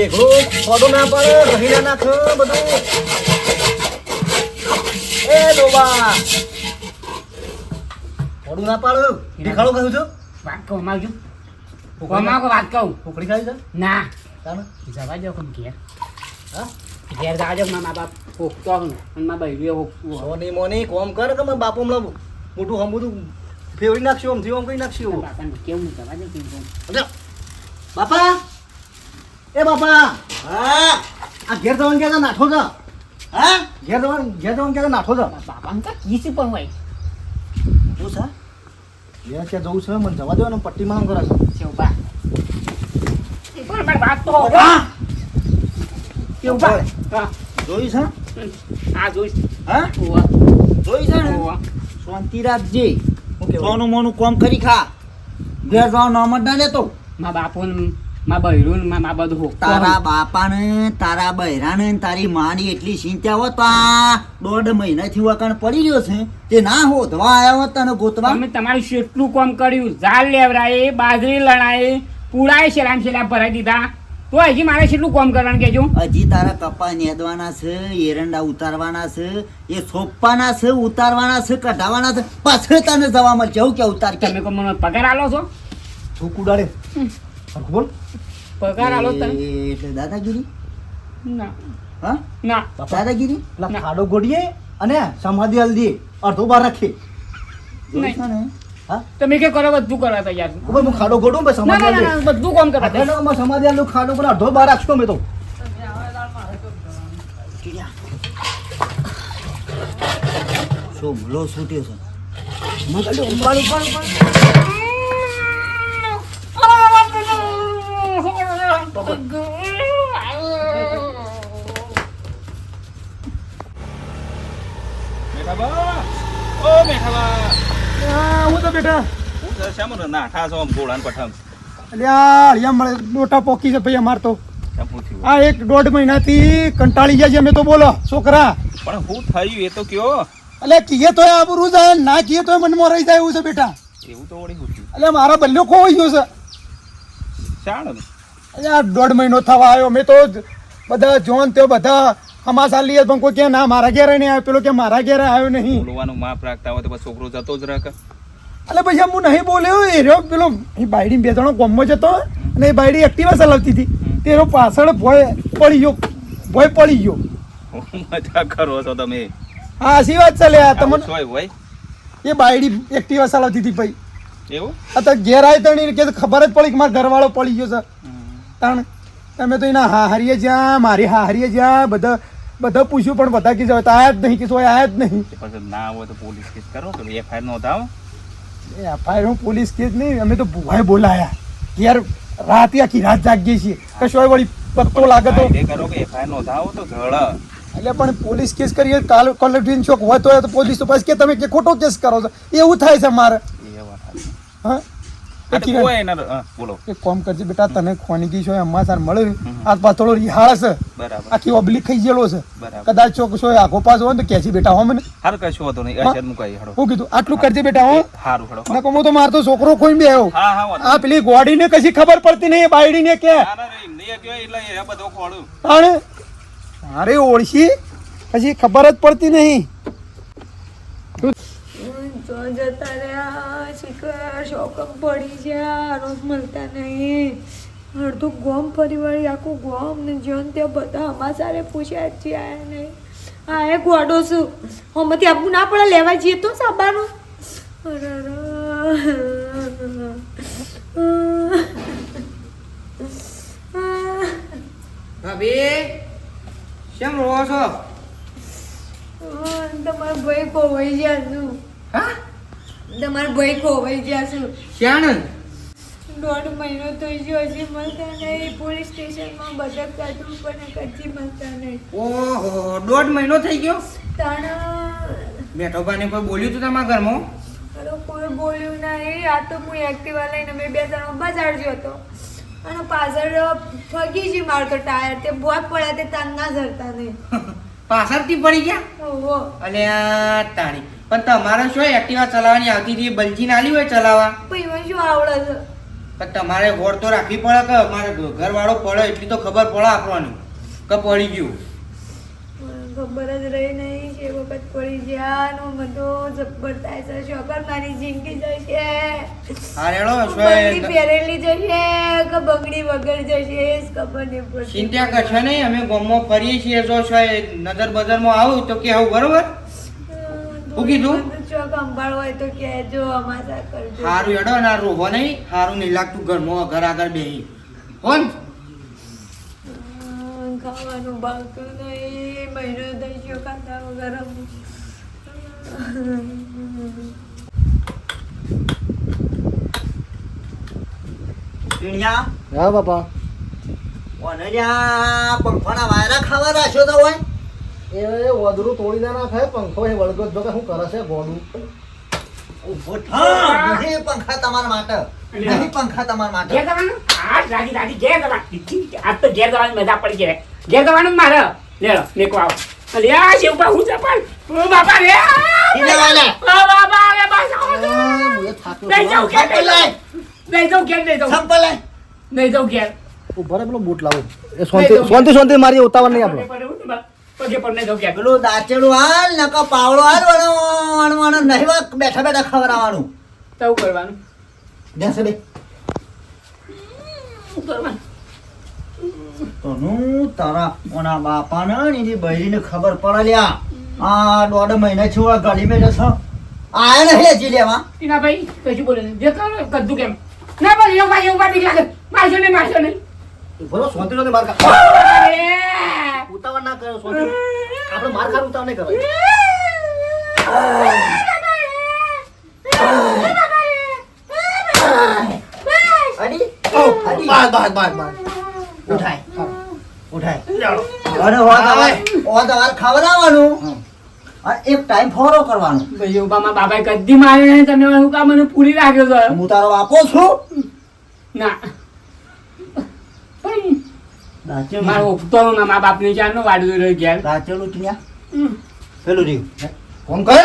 ભેગું ખોડું ના પડે ના બધું. એ ડોબા ખોડું ના પાડ. દેખાડો કહું છું. વાત કહું માવજો કોમાં વાત કહું? ઉકળી ખાઈ છે ના. ચાલો જવા દો કોમ ઘેર. હા? ઘેર જવા દો મારા બાપ હોકતો હું અને મારા બૈરીએ હોકતું. મોની મોની કોમ કર કે મારા બાપુ હમણાં મોટું હમ ફેવરી નાખશું આમથી આમ કરી નાખશું. બાપાને કેવું જવા કેવું અરે, બાપા! એ બાપા હા? આ ઘેર જવાનું કે નાઠો છે? હા? ઘેર જવાનું ઘેર જવાનું કે નાઠો છે? બાપા બાપાને તો કીસ પણ હોય શું છે? ઘેર ક્યાં જવું છે? મને જવા દો ને પટ્ટી માં કરે છે. શેવબા પણ મારી વાત તો. હા? શેવબા. બોલ. હા. જોઈ છે? આ જોઈશ હા? ઓવા, જોઈ છે ને? ઓવા. શાંતિ રાખજે. સોનું મોનું કોમ કરી ખા. ઘેર જવાનું નામ જ ના લેતો. મારા બાપુને મારા બૈરું ને મારા બધું તારા બાપા બાપાને તારા બૈરાને ને તારી માની એટલી ચિંતા હોત તો આ દોઢ મહિનાથી વકાણ પડી રહ્યો છે. તે ના હોધવા આવ્યા હોત તને ગોતવા. અમે તમારું કેટલું કામ કર્યું. ઝાડ લેવરાએ બાજરી લણાએ પુડાએ શેલામ શેલા ભરાઈ દીધા. તો હજી મારે કેટલું કામ કરવાનું કેજો હજી તારા કપા નેદવાના છે એરંડા ઉતારવાના છે એ સોંપવાના છે ઉતારવાના છે કઢાવાના છે. પાછળ તને જવા મળશે. કે ઉતાર તમે મને પગાર આલો છો? થૂક ઉડાડે. બોલ પગાર આલો એ એટલે દાદાગીરી ના હા ના દાદાગીરી પેલા. ખાડો ગોડીએ અને સમાધિ હલ્દી અડધો બાર હા તમે કે કરો બધું કરવા તૈયાર છું. હું ખાડો ગોડું બસ સમાધિ ના ના, બધું કામ કરવા તૈયાર સમાધિ આલું ખાડો પણ અડધો બાર રાખશો મેં તો શું લો છૂટ્યો છે ઓ મેઠાબા હું તો બેટા હું તો શામનો નાઠા છો આમ ગોળાન પઠામ અલ્યા અળિયા મળે ડોટા પોકી છે ભાઈ અમાર તો કેમ પૂછ્યું આ એક દોઢ મહિનાથી કંટાળી ગયા છે અમે તો બોલો છોકરા. પણ હું થયું એ તો કયો? એટલે કીએ તો આબરું જાય ના કીએ તો મનમાં રહી જાય એવું છે બેટા. એવું તો એટલે મારા બલ્યો ખોવાઈ ગયો છે. શાણ. આ દોઢ મહિનો થવા આવ્યો. મેં તો બધા જોન તે બધા અમાસા લઈએ પણ કોઈ કે ના મારા ઘેરે નહીં આવ્યો. પેલો કે મારા ઘેરે આવ્યો નહીં. બોલવાનું માપ રાખતા હોય તો છોકરો જતો જ રાખ. એટલે પછી હું નહીં બોલ્યો. એ રહ્યો પેલો એ બાયડી બે જણો ગમો જતો અને એ બાયડી એક્ટિવા ચલાવતી હતી. તે એનો પાછળ ભોય પડી ગયો. ભોય પડી ગયો. મજા કરો છો તમે? હા સી વાત ચાલે આ તમને એ બાયડી એક્ટિવા ચલાવતી હતી ભાઈ. એવું? આ તો ઘેર આવી તણી કે ખબર જ પડી કે મારા ઘરવાળો પડી ગયો છે. તાણ. તમે તો એના હા હારીએ જ્યાં મારી હા હારીએ જ્યાં બધા બધા પૂછ્યું પણ બધા કીધું હવે તો આયા જ નહીં કીધું હોય આયા જ નહીં. પછી ના હોય તો પોલીસ કેસ કરો તો એફઆઈઆર નોંધાવો એ એફઆઈઆર હું પોલીસ કેસ નહીં અમે તો ભુવાએ બોલાયા. યાર રાત આખી રાત જાગીએ છીએ. કશો વળી પત્તો લાગે તો કરો કે એફઆઈઆર નોંધાવો તો જળ એટલે પણ પોલીસ કેસ કરીએ કાલ કલેક્ટર ચોક હોય તો પોલીસ તો પછી કે તમે કે ખોટો કેસ કરો છો. એવું થાય છે મારે. હા? બોલો. એક કોમ કરજે બેટા તને ખોનગી છો એમાં સાર મળે. આ પાછળ રિહાળ છે બરાબર. આખી ઓબ્લિક ખાઈ ગયેલો છે કદાચ ચોક છો આખો પાસ હોય ને તો કહેશે બેટા હો મને. હારું કશું વાંધો નહીં. હા. મુકાઈ હડો હું કીધું આટલું કરજે બેટા હો. હારું હડો નકો હું તો મારતો છોકરો કોઈ બે આવ્યો આ પેલી ગોડીને કશી ખબર પડતી નહીં બાયડીને કે. મારે ઓળખી કશી ખબર જ પડતી નહીં. જતા રહ્યા. શિખર શોકમ પડી ગયા રોજ મળતા નહીં. અડધું ગોમ ફરીવાળી આખું ગોમ ને જન ત્યાં બધા અમાસારે પૂછ્યા જ છે આયા નહીં હા એ ગોડો છું હમણાંથી આપવું ના પડે લેવા જઈએ તો સાબાનું. ભાભી કેમ રહો છો? તમારા ભાઈ કોઈ જાનું હા? તમારા ભાઈ ખોવાઈ ગયા છું. શ્યાણ દોઢ મહિનો થઈ ગયો હજી મળતા નહીં. પોલીસ સ્ટેશનમાં બધા કાઢવું પણ કચ્છી મળતા નહીં. ઓહો દોઢ મહિનો થઈ ગયો? તણ બેઠો ભાને કોઈ બોલ્યું તું તમારા ઘરમાં? અરે કોઈ બોલ્યું નહીં. આ તો હું એક્ટિવા લઈને મેં બે જણો બજાર ગયો હતો. અને પાછળ ફગી જી મારતો ટાયર. તે બોય પડ્યા તે તાન ના જરતા નહીં. પાછળથી પડી ગયા? ઓહો. આ તાણી. પણ તમારે શું એક્ટિવા ચલાવવાની આવતી હતી બલજી આલી હોય ચલાવવા? પણ એમાં શું આવડે છે? પણ તમારે ગોળ તો રાખવી પડે કે અમારે ઘરવાળો પડે એટલી તો ખબર પડે આપવાની કે પડી ગયું. ખબર જ રહી નહીં કે વખત પડી ગયા નો બધો જબ્બર થાય છે શોકર મારી જિંદગી જશે. હા રેડો બંગડી પહેરેલી જશે કે બંગડી વગર જશે ખબર નહીં પડતી. ચિંતા કરશો નહીં અમે ગામમાં ફરીએ છીએ જો નજર બજારમાં આવું તો કે આવું બરોબર? કીધું? સંભાળ હોય તો કહેજો અમાસા કરજો. સારું હેડો ના રોહો નહીં. સારું નહીં લાગતું ઘરમાં ઘર આગળ બેહી. હમ, ખાવાનું બાકી નહીં. મહિનો થઈ ગયો ખાધા વગર હા બાપા. ઓને લ્યા પંખોના વાયરા ખાવા રાખ્યો તો હોય. એ વદરું તોડી ના નાખે પંખો એ વળગો જો કે શું કરે છે ગોડું? ઊભો થા. નહીં પંખા તમારા માટે. નહીં પંખા તમારા ઘેર માટે જવાનું? હા રાજી રાજી ઘેર જવાનું. આજ તો ઘેર જવાની મજા પડી જાય ઘેર જવાનું મારે. લેડો મેકો આવો અરે આ શિવ બા હું ચપલ ઓ બાપા રે ઓ બાપા રે બસ આવો નહીં જાઉં ઘેર લાય. નહીં જાઉં ઘેર નહીં જાઉં. સંપલ લાય. નહીં જાઉં ઘેર. ઊભા પેલો બૂટ લાવો. શાંતિ- શાંતિ- શાંતિ મારી ઉતાવળ નહીં પગે પગે પડે નહીં જાઉં પેલું દાચેલું હાલ નકા પાવડો હાલ વણો વણો નહીં વા બેઠા બેઠા ખવડાવવાનું. તો કરવાનું? બેસે બે. તનું તારા ઓના બાપાને ને એની ખબર પડે લ્યા આ દોઢ મહિના છોડા ગળી મેં જશો. આયા નહીં હજી લેવા. ટીના ભાઈ કશું બોલે નહીં. જે કરો કદ્દુ કેમ? ના બોલ એવું ભાઈ એવું ભાઈ લાગે. મારશો નહીં મારશો નહીં. બોલો માર બાપા રે. ઉતાવળ ના કરો શાંતિ આપણે માર ખાર ઉતાવળ નહીં કરવાની. અડી. અડી. બાર બાર બાર બાર. ઉઠાય. ઉઠાય. અને આવે હોદ ખવડાવવાનું. એક ટાઈમ ફોરો કરવાનો. ભાઈ બા, બાબાએ કદી માર્યો નહીં તમે હું કામ મને પૂરી રાખ્યો તો? હું તારો આપો છું? ના. મારો ઓગતો મારા બાપની ચારનો વાડું રહ્યો ગયા દાચેલું ત્યાં. પેલું રહ્યું. કોણ કરે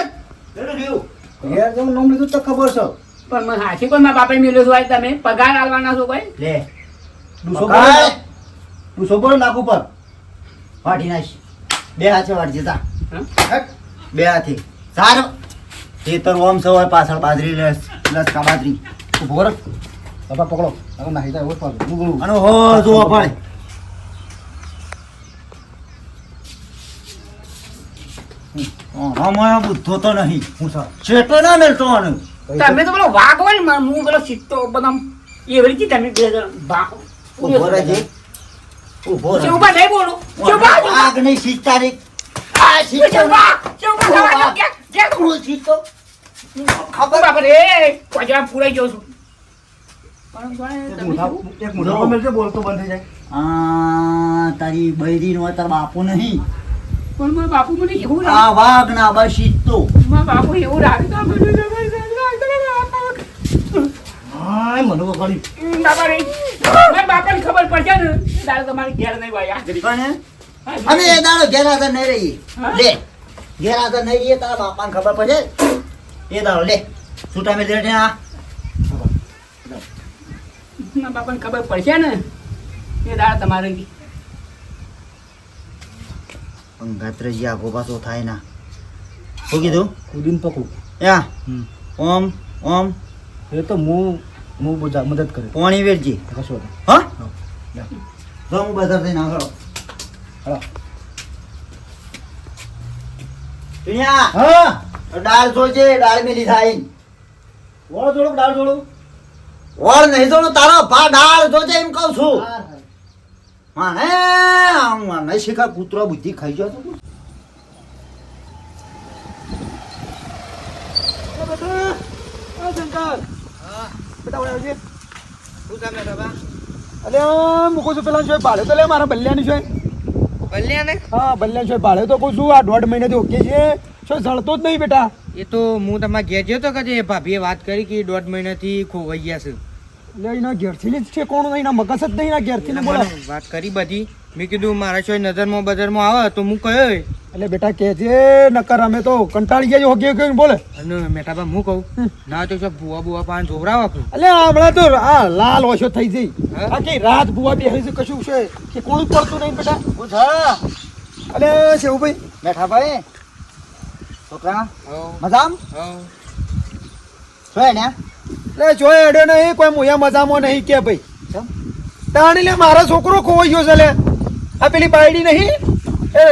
પેલું રહ્યું. ઘેર જેવું નામ લીધું તો ખબર છે. પણ મને હાથી કોઈ મારા બાપે મેલ્યો છો તમે પગાર આલવાના છો ભાઈ? લે. ડૂસો પકડ. ડૂસો બોલ? નાક ઉપર? વાટી નાખ. બે હાથે વાટ તા હા? બે હાથે. સારો. ખેતર ઓમ સવાય પાછળ બાજરી લસ લસકા બાજરી. ઊભો બાપા પકડો. નાખી નાહી જાય ઓછ અને હો જોવા પડે હમણાં બુદ્ધો તો નહીં. હું સર ચેટો ના મેળતો આનું. તમે તો પેલો વાઘ હોય ને હું પેલો સિત્તો બધા એવી રીતે તમે ઊભો રહેજે. ઊભો રહે ચેવું નહીં બોલું. આગ નહીં સીતા રે. આ સીતો ચેવું બા, ચેવું બા, થવા દો, ઘેર, ઘેર. હું સીતો ખબર બાપા રે પૂરાઈ ગયો છું. પણ પણ એક તમે મુઠા શું? એક મુઠા પર મેલજે બોલતો બંધ થઈ જાય. આ તારી બૈરી નો તાર બાપુ નહીં. પણ મારા બાપુ મને એવું આ વાઘ ના બસ સીતો મારા બાપુ એવું રાખતા તો મને હાય મને વગાડી બાપા રે મારા બાપાને ખબર પડશે ને તારે તમારી ઘેર નહીં ભાઈ હાજરી. પણ અમે એ દાડો ઘેર હાજર નહીં રહીએ. લે ઘેર હાજર નહીં રહીએ તારા બાપાને ખબર પડશે એ દાડો લે છૂટા મેં દે આ બાપાને ખબર પડશે ને એ દાળ તમારે ગત્રજી આગો પાછો થાય ના. શું કીધું? કુદીન પકડું. યા. ઓમ ઓમ. એ તો હું હું બધા મદદ કરે. પોણી વેરજી. કશો. હા? જા. તો હું બજાર થઈને આગળ હાલો. ટીણિયા, હા. દાળ જોજે દાળ મેલી થાય. વળ જોડું દાળ જોડું? વળ નહીં જોડું તારો ભા દાળ જોજે એમ કહું છું. માને આમ નહીં શીખા કૂતરો બુદ્ધિ ખાઈ જતો અલે મૂકું છું પેલા જોઈ ભાડે તો લે મારા બલ્યાની જોઈ કલ્યાણ હા બલ્યાની જોઈ ભાડે તો કહું છું આ દોઢ મહિનાથી ઓકે છે. શું જળતો જ નહીં બેટા. એ તો હું તમારા ઘેર ગયો તો કે ભાભીએ વાત કરી કે દોઢ મહિનાથી ખોવાઈ ગયા છે. એના ઘેરથી જ છે કોણ? એના મગજ જ નહીં એના ઘેરથી ને બોલો. વાત કરી બધી. મેં કીધું મારા છો નજરમાં બજારમાં આવે તો હું કયો એટલે બેટા કે છે નકર અમે તો કંટાળી ગયા હોગે હોગે બોલે. અને મેઠાબા હું કહું? ના તો શું ભૂવા ભૂવા પાન જોવરાવો કે એટલે હમણાં તો આ લાલ ઓછો થઈ જઈ. હા? રાત બુવા બેહી છે કશું છે? કે કોણ પડતું નહીં બેટા? હું છે શેવું શેવુભાઈ બેઠા ભાઈ છોકરા મજામ? હવ છો ને એટલે જો અડ્યો નહીં કોઈ મુયા મજામાં નહીં કે ભાઈ? તાણી લે મારો છોકરો ખોવાઈ ગયો છે લે. આ પેલી બાયડી નહીં? એ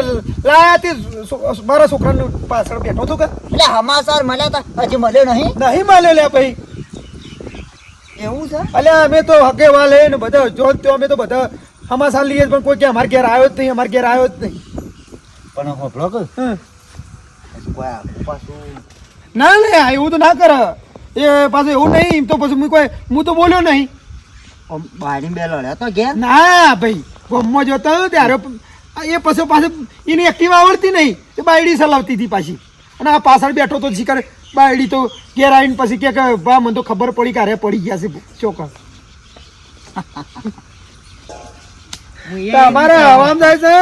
લાયા તે મારા છોકરાની પાછળ બેઠો હતો કે? એટલે હમાસાર મળ્યા તા હજી મળ્યો નહીં? નહીં માલ્યો લે ભાઈ. એવું છે? અલ્યા અમે તો હકે વાલે ને બધા જો તો અમે તો બધા હમાસાલ લઈએ પણ કોઈ કે અમાર ઘેર આવ્યો જ નહીં અમાર ઘેર આવ્યો જ નહીં. પણ હોભળો કે? હમ. કોઈ આગળ પાછું ના લે એવું તો ના કરે. એ પાછું એવું નહીં એમ તો પછી હું કોઈ હું તો બોલ્યો નહીં. બાયડી બે લડ્યા તો ગયા ના ભાઈ ગમમાં જોતો ત્યારે એ પછી પાછું એની એક્ટિવા આવડતી નહીં એ બાયડી ચલાવતી હતી પાછી. અને આ પાછળ બેઠો તો જીકર બાયડી તો ઘેર આવીને પછી કે બા મને તો ખબર પડી કે પડી ગયા છે ચોક્કસ અમારે હવામાં જાય છે?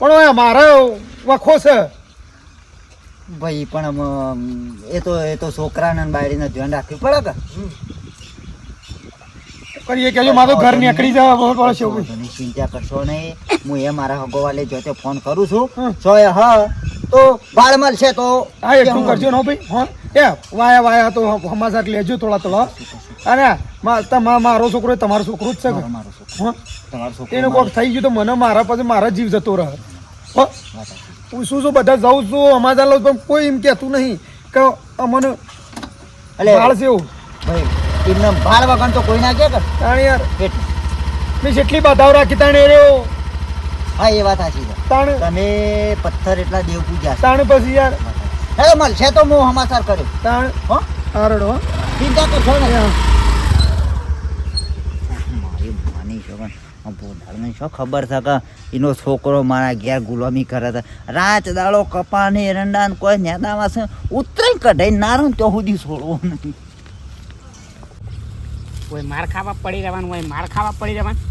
પણ મારો વખો છે. ભાઈ પણ એ તો એ તો છોકરાને બાયડીને ધ્યાન રાખવું પડે કે કરીએ કે મારું ઘર નીકળી જવા બહુ પડે છે ભાઈ. ચિંતા કરશો નહીં. હું એ મારા હગોવાલે જોતે ફોન કરું છું. જો એ હા તો ભાડ મળશે તો હા એટલું કરજો ને ભાઈ. હા. એ વાયા વાયા તો હમાસાક લેજો થોડા થોડા. અને મારો છોકરો એ તમારો છોકરો જ છે મારો છોકરો. હા. તમારો છોકરો એનું કોક થઈ ગયું તો મને મારા પછી મારા જીવ જતો રહે. હો છું બધા જાઉં છું અમારા લઉં પણ કોઈ એમ કહેતું નહીં કે અમને ભાળ છે એવું. ભાઈ એમને ભાળ વગર તો કોઈ ના કે કે? તાણ યાર? મેં જેટલી બાધાઓ રાખી તાણે રહ્યો. હા એ વાત સાચી છે. તાણ તમે પથ્થર એટલા દેવ પૂજ્યા તાણ પછી યાર. હેલો મળશે તો હું હમાસાર કર્યો. તાણ હો? આરડો ચિંતા તો છો ને એ મારી માની છે પણ આ શું ખબર છે કે એનો છોકરો મારા ઘેર ગુલામી કરે છે? રાત દાડો કપાને એરંડા ને કોઈ નેદામાં છે? ઉતરી કઢાઈ નારો તો સુધી છોડવો નથી કોઈ માર ખાવા પડી રહેવાનું હોય માર ખાવા પડી રહેવાનું.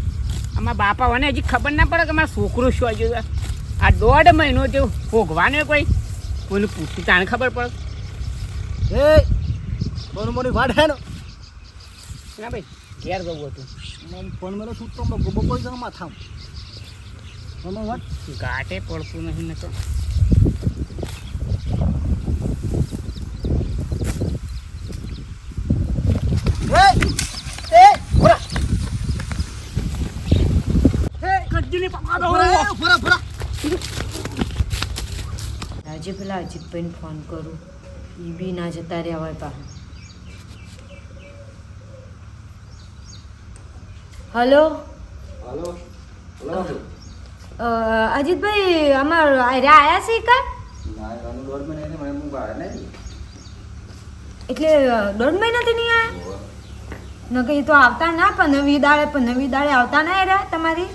આમાં બાપા મને હજી ખબર ના પડે કે મારા છોકરો શું હજુ આ દોઢ મહિનો જેવું ભોગવાનું કોઈ. કોઈને પૂછ્યું તાને ખબર પડે? એ મોનું મોની વાડ હે ને. ના ભાઈ ઘેર જવું હતું. ફોન મને છૂટતો ગોબો કોઈ જવા માથા મને વાટ ઘાટે પડતું નહીં ને તો. આજે પેલા અજીતભાઈને ફોન કરું. એ બી ના જતા રહ્યા હોય પા હલો હલો અજીતભાઈ અમાર આર્યા આયા છે કા એટલે દોઢ મહિનાથી નહીં આયા? ન કે તો આવતા ના પણ પંદરમી દાડે નવી દાડે આવતા ના રહ્યા તમારી?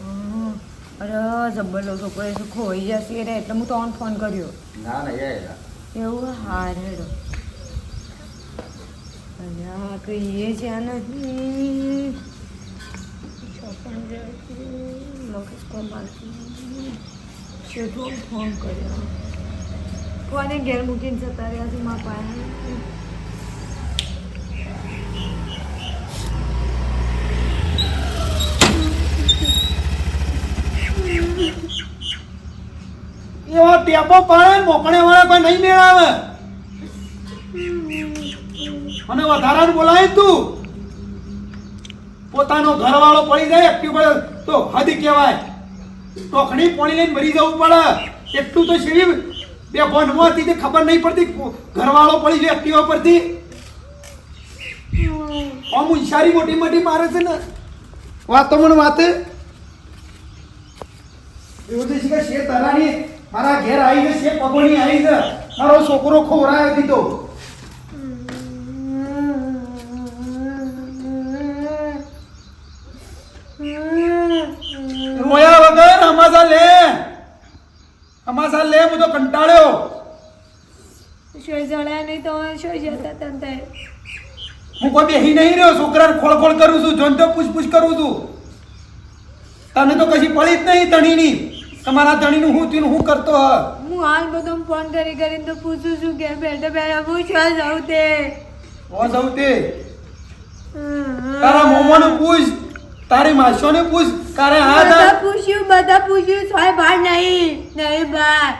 હમ. અરે જબ્બરલો છોકરો એ તો ખોઈ જશે રે એટલે હું તો ઓન ફોન કર્યો. એવું હા રેડો આ કહીએ છે છે, મગજ કોમ ફોન કર્યો? કોને ઘેર મૂકીને જતા રહ્યા છે મારા પાસે એવો ટેપો પડે મોકળે વાળા કોઈ નહીં મેળાવે. મને વધારાનું બોલાય તું. પોતાનો ઘરવાળો પડી જાય એક્ટિવ પડે તો હદ કહેવાય. ટોખણી પોણી લઈને મરી જવું પડે. એટલું તો શેરી બે બોન્ડમાં હતી તે ખબર નહીં પડતી ઘરવાળો પડી જાય એક્ટિવા પરથી આમ ઈશારી મોટી મોટી મારે છે ને. વાત મને વાત. એવું તો છે કે શેર તારાની મારા ઘેર આવી છે શેર પગોની આવી છે મારો છોકરો ખોરાયો દીધો રોયા વગર અમાસા લે. અમાસા લે હું તો કંટાળ્યો. શોય જણ્યા નહીં તો શોય જતા હતા હું કોઈ બેહી નહીં રહ્યો છોકરાને ખોળ ખોળ કરું છું જોન તો પૂછ પૂછ કરું છું. તને તો કશી પડી જ નહીં ધણીની. તમારા ધણીનું હું થયું હું કરતો હ. હું હાલ બધો ફોન કરી કરીને તો પૂછું છું કે બેઠા બેઠા હું ક્યાં જાઉં તે. હો જવું તે. તારા મોમોને પૂછ. તારી માસીઓને પૂછ તારે હા બધા પૂછ્યું બધા પૂછ્યું સોય બહાર નહીં નહીં બહાર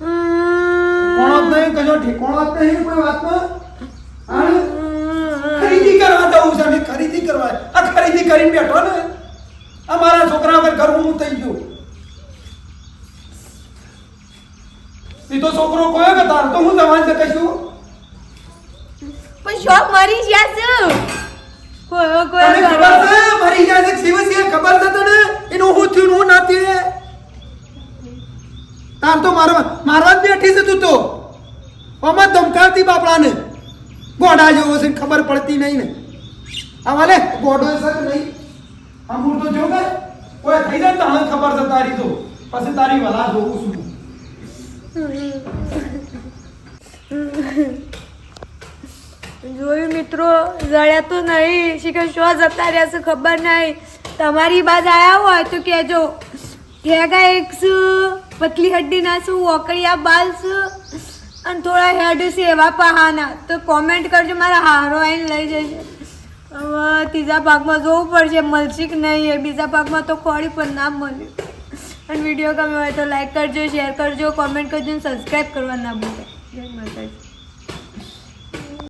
કોણ નહીં? કજો ઠેકોણો વાત નહીં કોઈ વાતમાં? હા? ખરીદી કરવા જવું છે ને ખરીદી કરવા. આ ખરીદી કરીને બેઠો ને. આ મારા છોકરા પર ઘર હું થઈ ગયું. એ તો છોકરો કોયો કે તાર? તો હું છે કશું? પણ શોખ મારી જ્યાં છે. તને ખબર છે? મરી જાય છે શિવ ખબર છે તને? એનું હું થયું હું ના થયું એ? તાર તો મારવા મારવા બેઠી છે તું તો. આમાં ધમકાવતી બાપડાને. ગોડા જેવો છે ખબર પડતી નહીં ને. આવા લે. ગોડો છે નહીં. આ મૂળ તો જો કે કોઈ થઈ જાય ને તો હવે ખબર છે તારી તો. પછી તારી વલા જોઉં છું. જોયું મિત્રો, જળ્યા તો નહીં. શીખર શું જતા રહ્યા છે? ખબર નહીં. તમારી બાજ આવ્યા હોય તો કહેજો. ઠેગા એક પતલી હડ્ડી ના શું ઓકળિયા બાલ શું અને થોડા હેડ છે એવા પહાના. તો કોમેન્ટ કરજો, મારા હારો આવીને લઈ જશે. હવે ત્રીજા ભાગમાં જોવું પડશે, મળશે કે નહીં એ. બીજા ભાગમાં તો ખોડી પણ ના મળ્યું અને વીડિયો ગમ્યો હોય તો લાઈક કરજો શેર કરજો કોમેન્ટ કરજો સબસ્ક્રાઈબ કરવા ના ભૂલતા જય માતાજી.